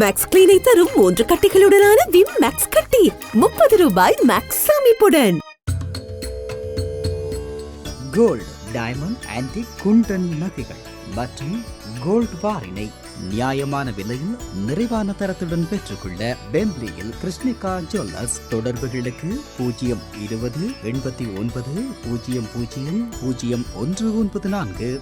Maths கிளீனை தரும் மூன்று கட்டிகளுடனான Vim maths கட்டி. முப்பது ரூபாய் மேக்ஸ் அமைப்புடன் கோல்டு டைமண்ட் ஆன்டிக் குண்டன் நகைகள். மற்றும் கோல்ட் பாரினை நியாயமான விலையில் நிறைவான தரத்துடன் பெற்றுக்கொள்ள பெம்ப்ளியில் கிருஷ்ணிகா ஜுவல்லர்ஸ் தொடர்புகளுக்கு பூஜ்ஜியம் இருபது எண்பத்தி ஒன்பது பூஜ்ஜியம் பூஜ்ஜியம் பூஜ்ஜியம் ஒன்று ஒன்பது நான்கு.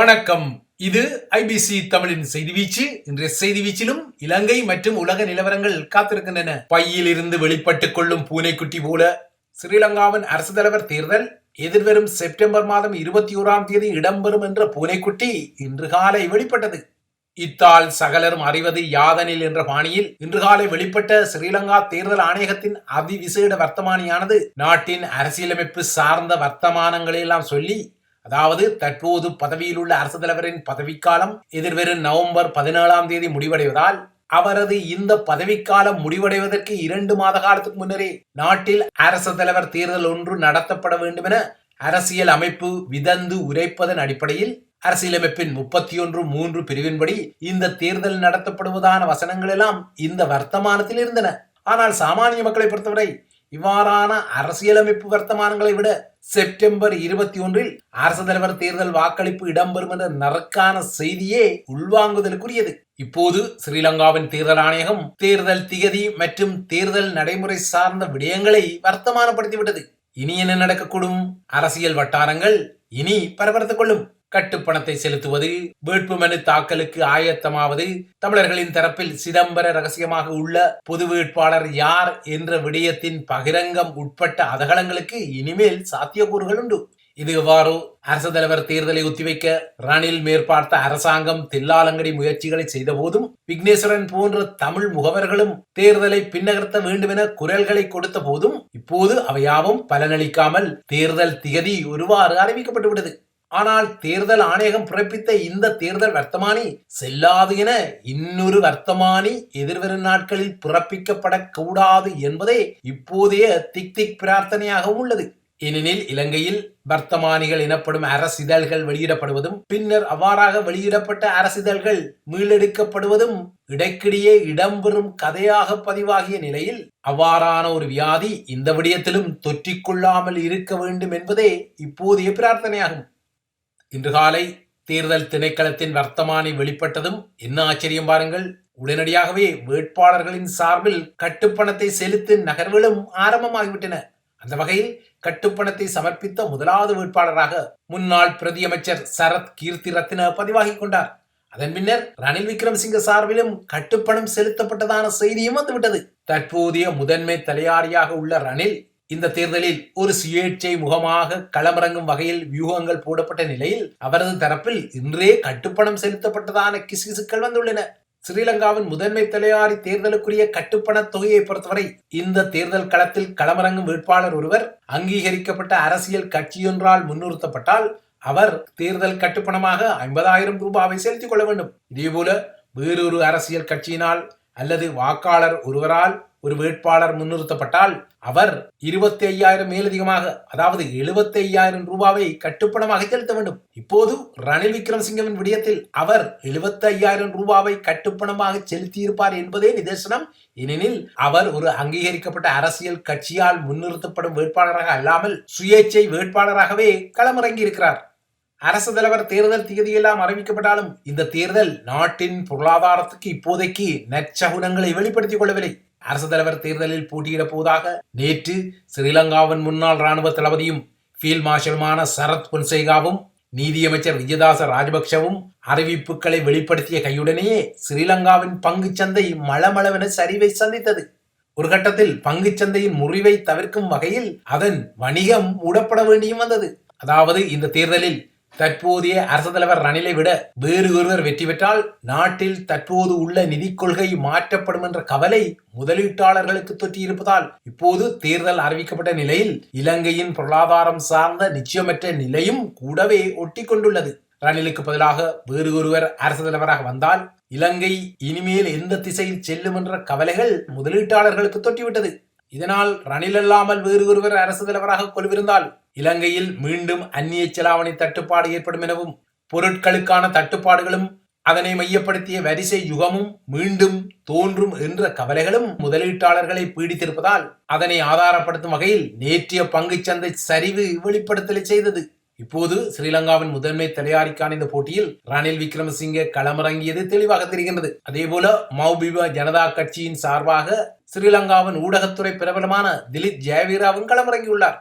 வணக்கம். இது ஐபிசி தமிழின் செய்தி வீச்சு. இன்றைய செய்தி வீச்சிலும் இலங்கை மற்றும் உலக நிலவரங்கள் காத்திருக்கின்றன. பையில் இருந்து வெளிப்பட்டுக் கொள்ளும் பூனைக்குட்டி போல ஸ்ரீலங்காவின் அரசு தலைவர் தேர்தல் எதிர்வரும் செப்டம்பர் மாதம் இருபத்தி ஓராம் தேதி இடம்பெறும் என்ற பூனைக்குட்டி இன்று காலை வெளிப்பட்டது. இத்தால் சகலரும் அறிவது யாதனில் என்ற பாணியில் இன்று காலை வெளிப்பட்ட ஸ்ரீலங்கா தேர்தல் ஆணையகத்தின் அதிவிசேட வர்த்தமானியானது நாட்டின் அரசியலமைப்பு சார்ந்த வர்த்தமானங்களை எல்லாம் சொல்லி அதாவது தற்போது பதவியில் உள்ள அரசு தலைவரின் பதவிக்காலம் எதிர்வரும் நவம்பர் பதினேழாம் தேதி முடிவடைவதால் அவரது இந்த பதவிக்காலம் முடிவடைவதற்கு இரண்டு மாத காலத்துக்கு முன்னரே நாட்டில் அரசு தலைவர் தேர்தல் ஒன்று நடத்தப்பட வேண்டும் என அரசியல் அமைப்பு விதந்து உரைப்பதன் அடிப்படையில் அரசியலமைப்பின் முப்பத்தி ஒன்று மூன்று பிரிவின்படி இந்த தேர்தல் நடத்தப்படுவதான வசனங்கள் எல்லாம் இந்த வர்த்தமானத்தில் இருந்தன. ஆனால் சாமானிய மக்களை பொறுத்தவரை இவ்வாறான அரசியலமைப்பு வர்த்தமானங்களை விட செப்டம்பர் இருபத்தி ஒன்றில் அரசு தலைவர் தேர்தல் வாக்களிப்பு இடம்பெறும் என்ற நறுக்கான செய்தியே உள்வாங்குதலுக்குரியது. இப்போது ஸ்ரீலங்காவின் தேர்தல் ஆணையகம் தேர்தல் திகதி மற்றும் தேர்தல் நடைமுறை சார்ந்த விடயங்களை வர்த்தமானப்படுத்திவிட்டது. இனி என்ன நடக்கக்கூடும்? அரசியல் வட்டாரங்கள் இனி பரபரத்துக் கொள்ளும். கட்டுப்பணத்தை செலுத்துவது வேட்புமனு தாக்கலுக்கு ஆயத்தமாவது தமிழர்களின் தரப்பில் சிதம்பர ரகசியமாக உள்ள பொது வேட்பாளர் யார் என்ற விடயத்தின் பகிரங்கம் உட்பட்ட அதகலங்களுக்கு இனிமேல் சாத்தியக்கூறுகள் உண்டு. இது எவ்வாறு? அரசு தலைவர் தேர்தலை ஒத்திவைக்க ரணில் மேற்பார்த்த அரசாங்கம் தில்லாலங்கடி முயற்சிகளை செய்த போதும் விக்னேஸ்வரன் போன்ற தமிழ் முகவர்களும் தேர்தலை பின்னகர்த்த வேண்டுமென குரல்களை கொடுத்த போதும் இப்போது அவையாவும் பலனளிக்காமல் தேர்தல் திகதி ஒருவாறு அறிவிக்கப்பட்டுவிட்டது. ஆனால் தேர்தல் ஆணையகம் பிறப்பித்த இந்த தேர்தல் வர்த்தமானி செல்லாது என இன்னொரு வர்த்தமானி எதிர்வரும் நாட்களில் பிறப்பிக்கப்படக்கூடாது என்பதே இப்போதைய திக் திக் பிரார்த்தனையாகவும் உள்ளது. ஏனெனில் இலங்கையில் வர்த்தமானிகள் எனப்படும் அரசிதழ்கள் வெளியிடப்படுவதும் பின்னர் அவ்வாறாக வெளியிடப்பட்ட அரசிதழ்கள் மீளெடுக்கப்படுவதும் இடைக்கிடையே இடம்பெறும் கதையாக பதிவாகிய நிலையில் அவ்வாறான ஒரு வியாதி இந்த விடயத்திலும் தொற்றிக்கொள்ளாமல் இருக்க வேண்டும் என்பதே இப்போதைய பிரார்த்தனையாகும். இன்று காலை தேர்தல் திணைக்களத்தின் வர்த்தமானி வெளிப்பட்டதும் என்ன ஆச்சரியம் பாருங்கள். உடனடியாகவே வேட்பாளர்களின் சார்பில் கட்டுப்பணத்தை செலுத்தும் நகர்வுகளும் ஆரம்பமாகிவிட்டன. அந்த வகையில் கட்டுப்பணத்தை சமர்ப்பித்த முதலாவது வேட்பாளராக முன்னாள் பிரதியமைச்சர் சரத் கீர்த்தி ரத்ன பதிவாகி கொண்டார். அதன் பின்னர் ரணில் விக்ரம்சிங்க சார்பிலும் கட்டுப்பணம் செலுத்தப்பட்டதான செய்தியும் வந்துவிட்டது. தற்போதைய முதன்மை தலையாரியாக உள்ள ரணில் இந்த தேர்தலில் ஒரு சுயேட்சை முகமாக களமிறங்கும் வகையில் வியூகங்கள் போடப்பட்ட நிலையில் அவரது தரப்பில் இன்றே கட்டுப்பணம் செலுத்தப்பட்டதான கிசுகிசுக்கள் வந்துள்ளன. ஸ்ரீலங்காவின் முதன்மை தலையாரி தேர்தலுக்குரிய கட்டுப்பண தொகையை பொறுத்தவரை இந்த தேர்தல் களத்தில் களமிறங்கும் வேட்பாளர் ஒருவர் அங்கீகரிக்கப்பட்ட அரசியல் கட்சியொன்றால் முன்னிறுத்தப்பட்டால் அவர் தேர்தல் கட்டுப்பணமாக ஐம்பதாயிரம் ரூபாவை செலுத்திக் கொள்ள வேண்டும். இதேபோல வேறொரு அரசியல் கட்சியினால் அல்லது வாக்காளர் ஒருவரால் ஒரு வேட்பாளர் முன்னிறுத்தப்பட்டால் அவர் இருபத்தி ஐயாயிரம் மேலதிகமாக அதாவது எழுபத்தி ஐயாயிரம் ரூபாவை கட்டுப்பணமாக செலுத்த வேண்டும். இப்போது ரணில் விக்ரமசிங்கவின் விடயத்தில் அவர் எழுபத்தி ஐயாயிரம் ரூபாவை கட்டுப்பணமாக செலுத்தியிருப்பார் என்பதே நிதர்சனம். ஏனெனில் அவர் ஒரு அங்கீகரிக்கப்பட்ட அரசியல் கட்சியால் முன்னிறுத்தப்படும் வேட்பாளராக அல்லாமல் சுயேட்சை வேட்பாளராகவே களமிறங்கி இருக்கிறார். அரசு தலைவர் தேர்தல் திகதியெல்லாம் அறிவிக்கப்பட்டாலும் இந்த தேர்தல் நாட்டின் பொருளாதாரத்துக்கு இப்போதைக்கு நற்சகுனங்களை வெளிப்படுத்திக் கொள்ளவில்லை. அரசு தலைவர் தேர்தலில் போட்டியிடப் போவதாக நேற்று ஸ்ரீலங்காவின் முன்னாள் ராணுவ தளபதியும் ஃபீல்ட் மார்ஷலுமான சரத் பொன்சேகாவும் நீதியமைச்சர் விஜயதாச ராஜபக்சவும் அறிவிப்புகளை வெளிப்படுத்திய கையுடனேயே ஸ்ரீலங்காவின் பங்குச்சந்தை மளமளவென சரிவை சந்தித்தது. ஒரு கட்டத்தில் பங்குச்சந்தையின் முறிவை தவிர்க்கும் வகையில் அதன் வணிகம் மூடப்பட வேண்டியும் வந்தது. அதாவது இந்த தேர்தலில் தற்போதைய அரசு தலைவர் ரணிலை விட வேறு ஒருவர் வெற்றி பெற்றால் நாட்டில் தற்போது உள்ள நிதி கொள்கை மாற்றப்படும் என்ற கவலை முதலீட்டாளர்களுக்கு தொற்றியிருப்பதால் இப்போது தேர்தல் அறிவிக்கப்பட்ட நிலையில் இலங்கையின் பொருளாதாரம் சார்ந்த நிச்சயமற்ற நிலையும் கூடவே ஒட்டி கொண்டுள்ளது ரணிலுக்கு பதிலாக வேறு ஒருவர் அரசு தலைவராக வந்தால் இலங்கை இனிமேல் எந்த திசையில் செல்லும் என்ற கவலைகள் முதலீட்டாளர்களுக்கு தொட்டிவிட்டது இதனால் ரணில் அல்லாமல் வேறு ஒருவர் அரசு தலைவராக கொள்விருந்தால் இலங்கையில் மீண்டும் அந்நிய செலாவணி தட்டுப்பாடு ஏற்படும் எனவும் பொருட்களுக்கான தட்டுப்பாடுகளும் அதனை மையப்படுத்திய வரிசை யுகமும் மீண்டும் தோன்றும் என்ற கவலைகளும் முதலீட்டாளர்களை பீடித்திருப்பதால் அதனை ஆதாரப்படுத்தும் வகையில் நேற்றைய பங்குச்சந்தை சரிவு வெளிப்படுத்தலை செய்தது. இப்போது ஸ்ரீலங்காவின் முதன்மை தலையாரிக்கான இந்த போட்டியில் ரணில் விக்ரமசிங்கே களமிறங்கியது தெளிவாக தெரிகின்றது. அதேபோல மௌபிப ஜனதா கட்சியின் சார்பாக ஸ்ரீலங்காவின் ஊடகத்துறை பிரபலமான திலீப் ஜெயவீராவும் களமிறங்கியுள்ளார்.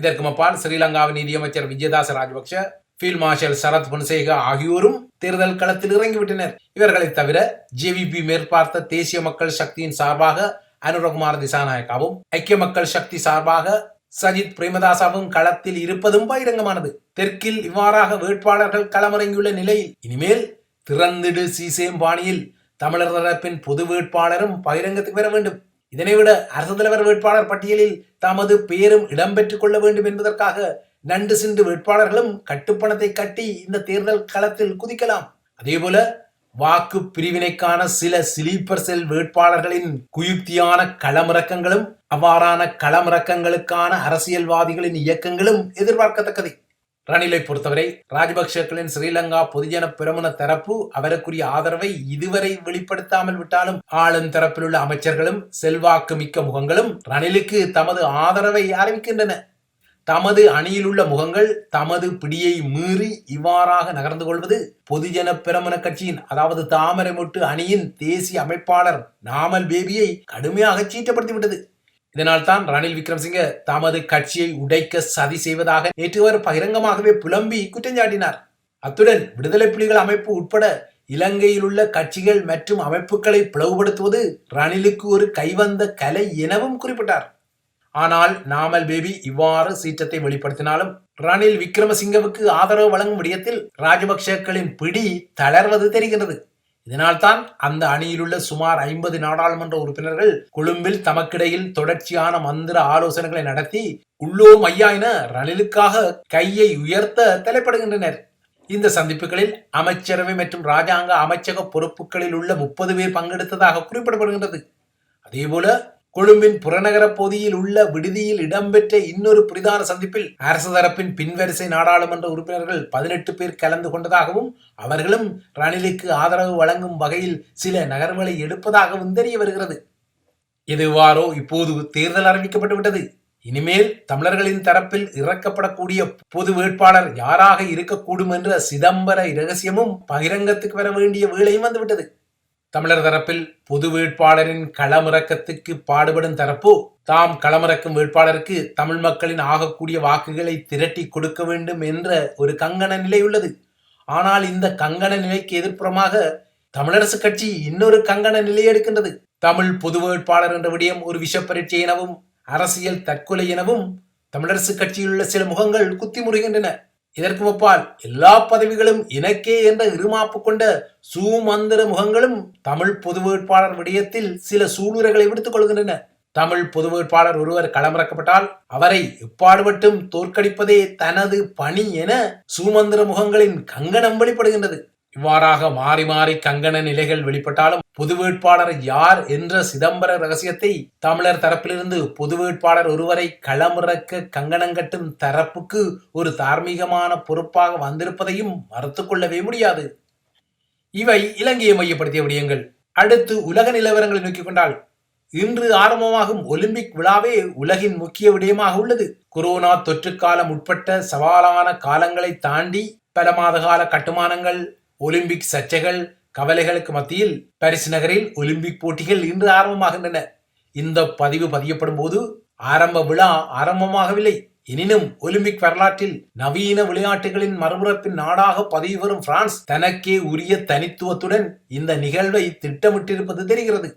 இதற்கு மப்பால் ஸ்ரீலங்காவின் நிதியமைச்சர் விஜயதாச ராஜபக்ஷ ஃபீல்ட் மார்ஷல் சரத் பொன்சேகா ஆகியோரும் தேர்தல் களத்தில் இறங்கிவிட்டனர். இவர்களை தவிர ஜேவிபி மேற்பார்த்த தேசிய மக்கள் சக்தியின் சார்பாக அனுரகுமார் திசாநாயக்காவும் ஐக்கிய மக்கள் சக்தி சார்பாக சஜித் பிரேமதாசாவும் களத்தில் இருப்பதும் பகிரங்கமானது. தெற்கில் இவ்வாறாக வேட்பாளர்கள் களமிறங்கியுள்ள நிலையில் இனிமேல் திறந்திடு சீசேம் பாணியில் தமிழர் தரப்பின் பொது வேட்பாளரும் பகிரங்கத்துக்கு வர வேண்டும். இதனைவிட அரசு தலைவர் வேட்பாளர் பட்டியலில் தமது பெயரும் இடம்பெற்றுக் கொள்ள வேண்டும் என்பதற்காக நண்டு சிண்டு வேட்பாளர்களும் கட்டுப்பணத்தை கட்டி இந்த தேர்தல் களத்தில் குதிக்கலாம். அதேபோல வாக்கு பிரிவினைக்கான சில சிலீப்பர் செல் வேட்பாளர்களின் குயுக்தியான களமிறக்கங்களும் அவ்வாறான களமிறக்கங்களுக்கான அரசியல்வாதிகளின் இயக்கங்களும் எதிர்பார்க்கத்தக்கது. ரணிலை பொறுத்தவரை ராஜபக்சேக்களின் ஸ்ரீலங்கா பொதுஜன பிரமுன தரப்பு அவருக்குரிய ஆதரவை இதுவரை வெளிப்படுத்தாமல் விட்டாலும் ஆளும் தரப்பில் உள்ள அமைச்சர்களும் செல்வாக்கு மிக்க முகங்களும் ரணிலுக்கு தமது ஆதரவை அறிவிக்கின்றன. தமது அணியில் உள்ள முகங்கள் தமது பிடியை மீறி இவ்வாறாக நகர்ந்து கொள்வது பொதுஜன பிரமுன கட்சியின் அதாவது தாமரை மொட்டு அணியின் தேசிய அமைப்பாளர் நாமல் பேபியை கடுமையாக சீட்டப்படுத்திவிட்டது இதனால் தான் ரணில் விக்ரம்சிங்க தமது கட்சியை உடைக்க சதி செய்வதாக நேற்று அவர் பகிரங்கமாகவே புலம்பி குற்றஞ்சாட்டினார். அத்துடன் விடுதலை புலிகள் அமைப்பு உட்பட இலங்கையில் உள்ள கட்சிகள் மற்றும் அமைப்புகளை பிளவுபடுத்துவது ரணிலுக்கு ஒரு கைவந்த கலை எனவும் குறிப்பிட்டார். ஆனால் நாமல் பேபி இவ்வாறு சீற்றத்தை வெளிப்படுத்தினாலும் ரணில் விக்ரமசிங்கவுக்கு ஆதரவு வழங்கும் விடயத்தில் ராஜபக்சேக்களின் பிடி தளர்வது தெரிகிறது இதனால்தான் அந்த அணியிலுள்ள சுமார் ஐம்பது நாடாளுமன்ற உறுப்பினர்கள் கொழும்பில் தமக்கிடையில் தொடர்ச்சியான மந்திர ஆலோசனைகளை நடத்தி உள்ளோம் ஐயா என ரணிலுக்காக கையை உயர்த்த தலைப்படுகின்றனர். இந்த சந்திப்புகளில் அமைச்சரவை மற்றும் ராஜாங்க அமைச்சக பொறுப்புகளில் உள்ள முப்பது பேர் பங்கெடுத்ததாக குறிப்பிடப்படுகின்றது. அதேபோல கொழும்பின் புறநகர பகுதியில் உள்ள விடுதியில் இடம்பெற்ற இன்னொரு புரிதான சந்திப்பில் அரசு தரப்பின் பின்வரிசை நாடாளுமன்ற உறுப்பினர்கள் பதினெட்டு பேர் கலந்து கொண்டதாகவும் அவர்களும் ரணிலுக்கு ஆதரவு வழங்கும் வகையில் சில நகர்வுகளை எடுப்பதாகவும் தெரிய வருகிறது. எதுவாரோ இப்போது தேர்தல் அறிவிக்கப்பட்டு விட்டது. இனிமேல் தமிழர்களின் தரப்பில் இறக்கப்படக்கூடிய பொது வேட்பாளர் யாராக இருக்கக்கூடும் என்ற சிதம்பர இரகசியமும் பகிரங்கத்துக்கு வர வேண்டிய வேலையும் வந்துவிட்டது தமிழர் தரப்பில் பொது வேட்பாளரின் களமிறக்கத்துக்கு பாடுபடும் தரப்போ தாம் களமிறக்கும் வேட்பாளருக்கு தமிழ் மக்களின் ஆகக்கூடிய வாக்குகளை திரட்டி கொடுக்க வேண்டும் என்ற ஒரு கங்கண நிலை உள்ளது. ஆனால் இந்த கங்கண நிலைக்கு எதிர்ப்புறமாக தமிழரசு கட்சி இன்னொரு கங்கண நிலை எடுக்கின்றது. தமிழ் பொது வேட்பாளர் என்ற விடயம் ஒரு விஷப்பரீட்சை எனவும் அரசியல் தற்கொலை எனவும் தமிழரசு கட்சியில் உள்ள சில முகங்கள் குத்தி முறுகின்றன இதற்கு ஒப்பால் எல்லா பதவிகளும் எனக்கே என்ற இருமாப்பு கொண்ட சூமந்திர முகங்களும் தமிழ் பொது வேட்பாளர் விடயத்தில் சில சூளுரைகளை விடுத்துக் கொள்கின்றன. தமிழ் பொது வேட்பாளர் ஒருவர் களமிறக்கப்பட்டால் அவரை எப்பாடுபட்டும் தோற்கடிப்பதே தனது பணி என சூமந்திர முகங்களின் கங்கணம் வெளிப்படுகின்றது. இவ்வாறாக மாறி மாறி கங்கண நிலைகள் வெளிப்பட்டாலும் பொது வேட்பாளர் யார் என்ற சிதம்பர ரகசியத்தை தமிழர் தரப்பிலிருந்து பொது வேட்பாளர் ஒருவரை களமிறக்க கங்கணங்கட்டும் தரப்புக்கு ஒரு தார்மீகமான பொறுப்பாக வந்திருப்பதையும் மறுத்து கொள்ளவே முடியாது. இவை இலங்கையை மையப்படுத்திய விடயங்கள். அடுத்து உலக நிலவரங்களை நோக்கிக் கொண்டால் இன்று ஆரம்பமாகும் ஒலிம்பிக் விழாவே உலகின் முக்கிய விடயமாக உள்ளது. கொரோனா தொற்று காலம் உட்பட்ட சவாலான காலங்களை தாண்டி பல மாத கால கட்டுமானங்கள் ஒலிம்பிக் சர்ச்சைகள் கவலைகளுக்கு மத்தியில் பாரிஸ் நகரில் ஒலிம்பிக் போட்டிகள் இன்று ஆரம்பமாகின்றன. இந்த பதிவு பதியப்படும் போது ஆரம்ப விழா ஆரம்பமாகவில்லை. எனினும் ஒலிம்பிக் வரலாற்றில் நவீன விளையாட்டுகளின் மறுபிறப்பின் நாடாக பதிவு வரும் பிரான்ஸ் தனக்கே உரிய தனித்துவத்துடன் இந்த நிகழ்வை திட்டமிட்டிருப்பது தெரிகிறது.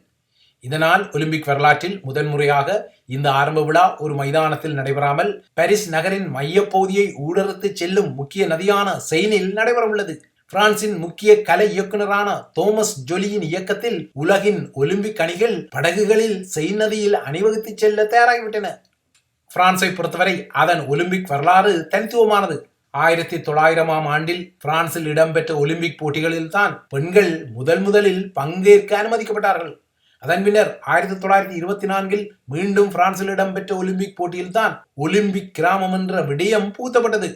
இதனால் ஒலிம்பிக் வரலாற்றில் முதன்முறையாக இந்த ஆரம்ப விழா ஒரு மைதானத்தில் நடைபெறாமல் பாரிஸ் நகரின் மையப்பகுதியை ஊடறுத்து செல்லும் முக்கிய நதியான செயினில் நடைபெறவுள்ளது. பிரான்சின் முக்கிய கலை இயக்குனரான தோமஸ் ஜொலியின் இயக்கத்தில் உலகின் ஒலிம்பிக் அணிகள் படகுகளில் செய்நதியில் அணிவகுத்து செல்ல தயாராகிவிட்டன. பிரான்சை பொறுத்தவரை அதன் ஒலிம்பிக் வரலாறு தனித்துவமானது. ஆயிரத்தி தொள்ளாயிரமாம் ஆண்டில் பிரான்சில் இடம்பெற்ற ஒலிம்பிக் போட்டிகளில் தான் பெண்கள் முதல் முதலில் பங்கேற்க அனுமதிக்கப்பட்டார்கள். அதன் பின்னர் ஆயிரத்தி தொள்ளாயிரத்தி இருபத்தி நான்கில் மீண்டும் பிரான்சில் இடம்பெற்ற ஒலிம்பிக் போட்டியில் தான் ஒலிம்பிக் கிராமம் என்ற விடயம் புகுத்தப்பட்டது.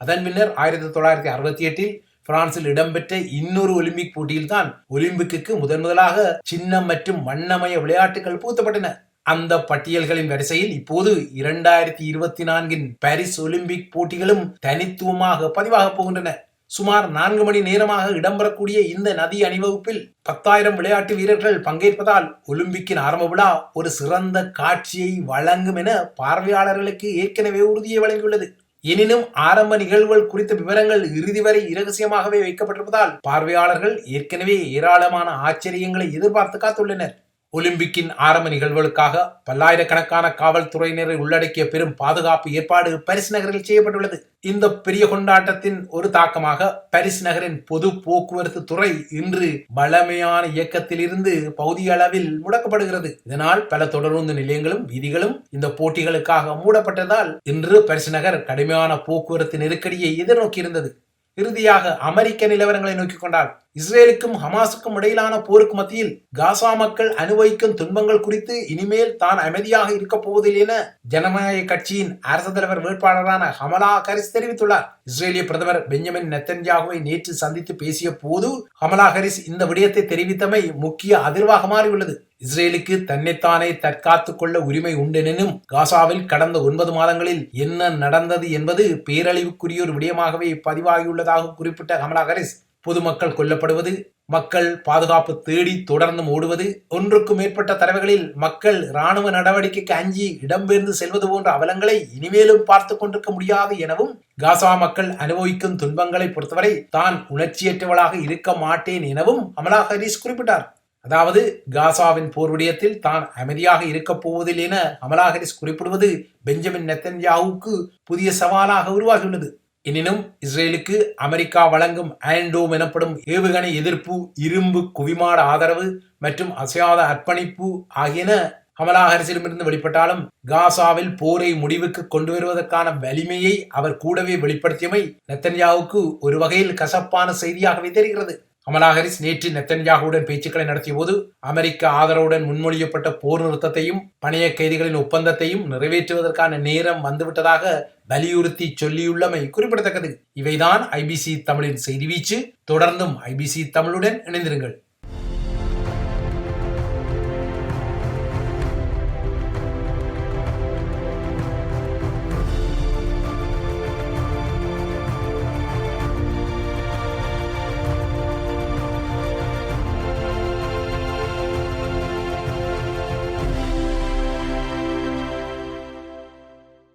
அதன் பின்னர் ஆயிரத்தி தொள்ளாயிரத்தி அறுபத்தி எட்டில் பிரான்சில் இடம்பெற்ற இன்னொரு ஒலிம்பிக் போட்டியில் தான் ஒலிம்பிக்கு முதன் முதலாக சின்னம் மற்றும் வண்ணமய விளையாட்டுகள் புகுத்தப்பட்டன. அந்த பட்டியல்களின் வரிசையில் இப்போது இரண்டாயிரத்தி இருபத்தி நான்கின் பாரிஸ் ஒலிம்பிக் போட்டிகளும் தனித்துவமாக பதிவாக போகின்றன. சுமார் நான்கு மணி நேரமாக இடம்பெறக்கூடிய இந்த நதி அணிவகுப்பில் பத்தாயிரம் விளையாட்டு வீரர்கள் பங்கேற்பதால் ஒலிம்பிக்கின் ஆரம்ப விழா ஒரு சிறந்த காட்சியை வழங்கும் என பார்வையாளர்களுக்கு ஏற்கனவே உறுதியை வழங்கியுள்ளது. எனினும் ஆரம்ப நிகழ்வுகள் குறித்த விவரங்கள் இறுதி வரை இரகசியமாகவே வைக்கப்பட்டிருப்பதால் பார்வையாளர்கள் ஏற்கனவே ஏராளமான ஆச்சரியங்களை எதிர்பார்த்து காத்துள்ளனர். ஒலிம்பிக்கின் ஆரம்ப நிகழ்வுகளுக்காக பல்லாயிரக்கணக்கான காவல்துறையினரை உள்ளடக்கிய பெரும் பாதுகாப்பு ஏற்பாடு பரிஸ் நகரில் செய்யப்பட்டுள்ளது. இந்த பெரிய கொண்டாட்டத்தின் ஒரு தாக்கமாக பரிஸ் நகரின் பொது போக்குவரத்து துறை இன்று பலமையான இயக்கத்தில் இருந்து பகுதி அளவில் முடக்கப்படுகிறது. இதனால் பல தொடருந்து நிலையங்களும் வீதிகளும் இந்த போட்டிகளுக்காக மூடப்பட்டதால் இன்று பரிஸ் நகர் கடுமையான போக்குவரத்து நெருக்கடியை எதிர்நோக்கியிருந்தது. இறுதியாக அமெரிக்க நிலவரங்களை நோக்கிக் கொண்டால் இஸ்ரேலுக்கும் ஹமாஸுக்கும் இடையிலான போருக்கு மத்தியில் காசா மக்கள் அனுபவிக்கும் துன்பங்கள் குறித்து இனிமேல் தான் அமைதியாக இருக்கப் போவதில்லை என ஜனநாயக கட்சியின் அரசு தலைவர் வேட்பாளரான ஹமலா ஹரிஸ் தெரிவித்துள்ளார். இஸ்ரேலிய பிரதமர் பெஞ்சமின் நெத்தன்யாகுவை நேற்று சந்தித்து பேசிய போது ஹமலா ஹரிஸ் இந்த விடயத்தை தெரிவித்தமை முக்கிய அதிர்வாக மாறியுள்ளது. இஸ்ரேலுக்கு தன்னைத்தானே தற்காத்துக் கொள்ள உரிமை உண்டெனினும் காசாவில் கடந்த ஒன்பது மாதங்களில் என்ன நடந்தது என்பது பேரழிவுக்குரிய ஒரு விடயமாகவே பதிவாகியுள்ளதாக குறிப்பிட்ட கமலா ஹாரிஸ் பொதுமக்கள் கொல்லப்படுவது மக்கள் பாதுகாப்பு தேடி தொடர்ந்து ஓடுவது ஒன்றுக்கும் மேற்பட்ட தடவைகளில் மக்கள் ராணுவ நடவடிக்கைக்கு அஞ்சி இடம்பெயர்ந்து செல்வது போன்ற அவலங்களை இனிமேலும் பார்த்து கொண்டிருக்க முடியாது எனவும் காசா மக்கள் அனுபவிக்கும் துன்பங்களை பொறுத்தவரை தான் உணர்ச்சியற்றவளாக இருக்க மாட்டேன் எனவும் அமலா ஹரீஸ் குறிப்பிட்டார். அதாவது காசாவின் போர் விடயத்தில் தான் அமைதியாக இருக்கப் போவதில் என அமலாஹரிஸ் குறிப்பிடுவது பெஞ்சமின் நெத்தன்யாவுக்கு புதிய சவாலாக உருவாகியுள்ளது. எனினும் இஸ்ரேலுக்கு அமெரிக்கா வழங்கும் ஆண்டோம் எனப்படும் ஏவுகணை எதிர்ப்பு இரும்பு குவிமாட ஆதரவு மற்றும் அசையாத அர்ப்பணிப்பு ஆகியன கமலா ஹரிசிடமிருந்து வெளிப்பட்டாலும் காசாவில் போரை முடிவுக்கு கொண்டு வருவதற்கான வலிமையை அவர் கூடவே வெளிப்படுத்தியமை நெத்தன்யாவுக்கு ஒரு வகையில் கசப்பான செய்தியாகவே தெரிகிறது. கமலா ஹாரிஸ் நேற்று நெத்தன்யாகுடன் பேச்சுக்களை நடத்திய போது அமெரிக்க ஆதரவுடன் முன்மொழியப்பட்ட போர் நிறுத்தத்தையும் பணைய கைதிகளின் ஒப்பந்தத்தையும் நிறைவேற்றுவதற்கான நேரம் வந்துவிட்டதாக வலியுறுத்தி சொல்லியுள்ளமை குறிப்பிடத்தக்கது. இவைதான் ஐபிசி தமிழின் செய்தி வீச்சு. தொடர்ந்தும் ஐபிசி தமிழுடன் இணைந்திருங்கள்.